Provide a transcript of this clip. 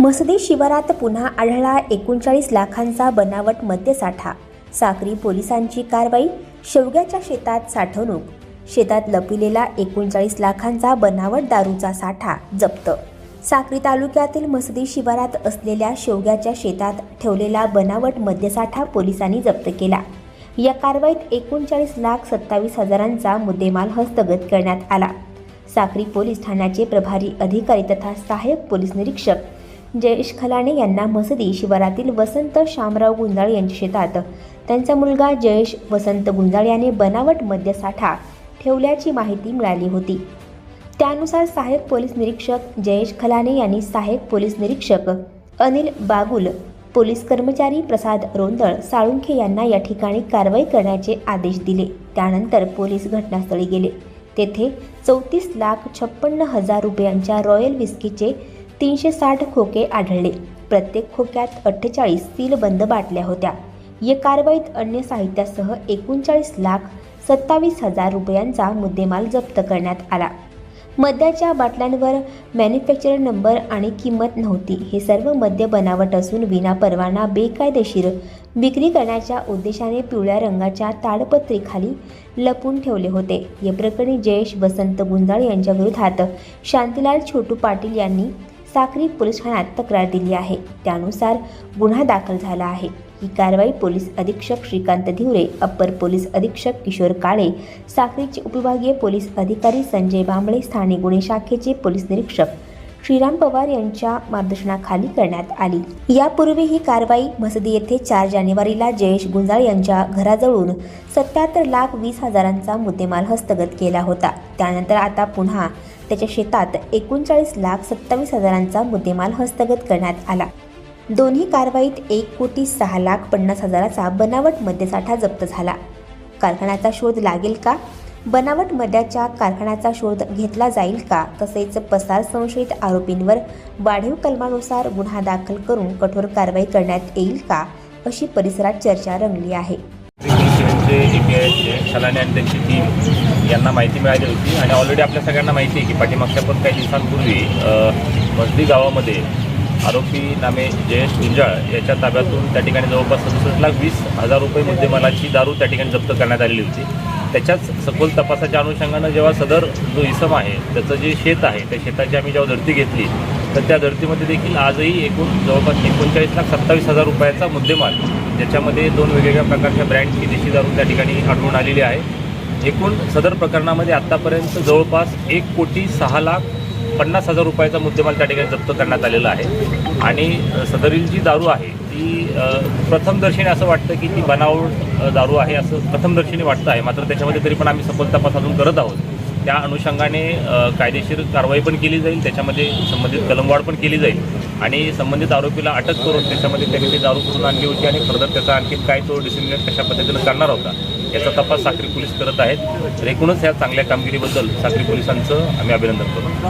मसदी शिवारात पुन्हा आढळला एकोणचाळीस लाखांचा बनावट मद्यसाठा. साक्री पोलिसांची कारवाई शेवग्याच्या शेतात साठवणूक शेतात लपिलेला एकोणचाळीस लाखांचा बनावट दारूचा साठा जप्त. साक्री तालुक्यातील मसदी शिवारात असलेल्या शेवग्याच्या शेतात ठेवलेला बनावट मद्यसाठा पोलिसांनी जप्त केला. या कारवाईत एकोणचाळीस लाख सत्तावीस हजारांचा मुद्देमाल हस्तगत करण्यात आला. साक्री पोलीस ठाण्याचे प्रभारी अधिकारी तथा सहाय्यक पोलीस निरीक्षक जयेश खलाणे यांना मसदी शिवारातील वसंत शामराव गुंजाळ यांच्या शेतात. त्यांचा मुलगा जयेश वसंत गुंजाळ याने बनावट मद्यसाठा ठेवल्याची माहिती मिळाली होती. त्यानुसार सहाय्यक पोलीस निरीक्षक जयेश खलाणे यांनी सहाय्यक पोलीस निरीक्षक अनिल बागुल पोलीस कर्मचारी प्रसाद रोंदळ साळुंखे यांना या ठिकाणी कारवाई करण्याचे आदेश दिले. त्यानंतर पोलीस घटनास्थळी गेले. तेथे चौतीस लाख छप्पन्न हजार रुपयांच्या रॉयल विस्कीचे तीनशे साठ खोके आढळले. प्रत्येक खोक्यात अठ्ठेचाळीस सीलबंद बाटल्या होत्या. या कारवाईत अन्य साहित्यासह एकोणचाळीस लाख सत्तावीस हजार रुपयांचा मुद्देमाल जप्त करण्यात आला. मद्याच्या बाटल्यांवर मॅन्युफॅक्चर नंबर आणि किंमत नव्हती. हे सर्व मद्य बनावट असून विना परवाना बेकायदेशीर विक्री करण्याच्या उद्देशाने पिवळ्या रंगाच्या ताडपत्रीखाली लपून ठेवले होते. या प्रकरणी जयेश वसंत गुंजाळ यांच्या विरोधात शांतीलाल छोटू पाटील यांनी साक्री पोलीस ठाण्यात तक्रार दिली आहे. त्यानुसार गुन्हा दाखल झाला आहे. ही कारवाई पोलीस अधीक्षक श्रीकांत धिवरे अप्पर पोलीस अधीक्षक किशोर काळे साक्रीचे उपविभागीय पोलीस अधिकारी संजय बांबळे स्थानिक गुन्हे शाखेचे पोलीस निरीक्षक श्रीराम पवार यांच्या मार्गदर्शनाखाली करण्यात आली. यापूर्वी ही कारवाई मसदी येथे चार जानेवारीला जयेश गुंजाळ यांच्या घराजवळून सत्याहत्तर लाख वीस हजारांचा मुद्देमाल हस्तगत केला होता. त्यानंतर आता पुन्हा त्याच्या शेतात एकोणचाळीस लाख सत्तावीस हजारांचा मुद्देमाल हस्तगत करण्यात आला. दोन्ही कारवाईत एक कोटी सहा लाख पन्नास हजाराचा बनावट मद्यसाठा जप्त झाला. कारखान्याचा शोध लागेल का? बनावट मद्याच्या कारखान्याचा शोध घेतला जाईल का? तसेच पसार संशयित आरोपींवर वाढीव कलमानुसार गुन्हा दाखल करून कठोर कारवाई करण्यात येईल का? अशी परिसरात चर्चा रंगली आहे. जे ए पी आयचे सलाने आणि त्यांची टीम यांना माहिती मिळाली होती. आणि ऑलरेडी आपल्या सगळ्यांना माहिती आहे की पाठीमागच्या पण काही दिवसांपूर्वी अ, मजदी गावामध्ये आरोपी नामे जयेश गुंजाळ याच्या ताब्यातून त्या ठिकाणी जवळपास सदुसष्ट लाख वीस हजार रुपये मुद्देमालाची दारू त्या ठिकाणी जप्त करण्यात आलेली होती. त्याच्याच सखोल तपासाच्या अनुषंगानं जेव्हा सदर जो इसम आहे त्याचं जे शेत आहे त्या शेताची आम्ही जेव्हा धरती घेतली तर त्या धर्तीमध्ये देखील आजही एकूण जवळपास एकोणचाळीस लाख सत्तावीस हजार रुपयाचा मुद्देमाल ज्याच्यामध्ये दोन वेगवेगळ्या प्रकारच्या ब्रँडची देशी दारू त्या ठिकाणी आढळून आलेली आहे. एकूण सदर प्रकरणामध्ये आत्तापर्यंत जवळपास एक कोटी सहा लाख पन्नास हजार रुपयाचा मुद्देमाल त्या ठिकाणी जप्त करण्यात आलेला आहे. आणि सदरील जी दारू आहे ती प्रथमदर्शनी असं वाटतं की ती बनावट दारू आहे असं प्रथमदर्शनी वाटतं आहे. मात्र त्याच्यामध्ये तरी पण आम्ही सखोल तपास अजून करत आहोत. त्या अनुषंगाने कायदेशीर कारवाई पण केली जाईल त्याच्यामध्ये संबंधित कलमवाढ पण केली जाईल. आणि संबंधित आरोपीला अटक करून त्याच्यामध्ये त्यांनी ती दारू करून आणली होती आणि फर्दर त्याचा आणखी काय तो डिसिमिनेट कशा पद्धतीनं करणार होता याचा तपास साक्री पोलीस करत आहेत. तर एकूणच ह्या चांगल्या कामगिरीबद्दल साक्री पोलिसांचं आम्ही अभिनंदन करतो.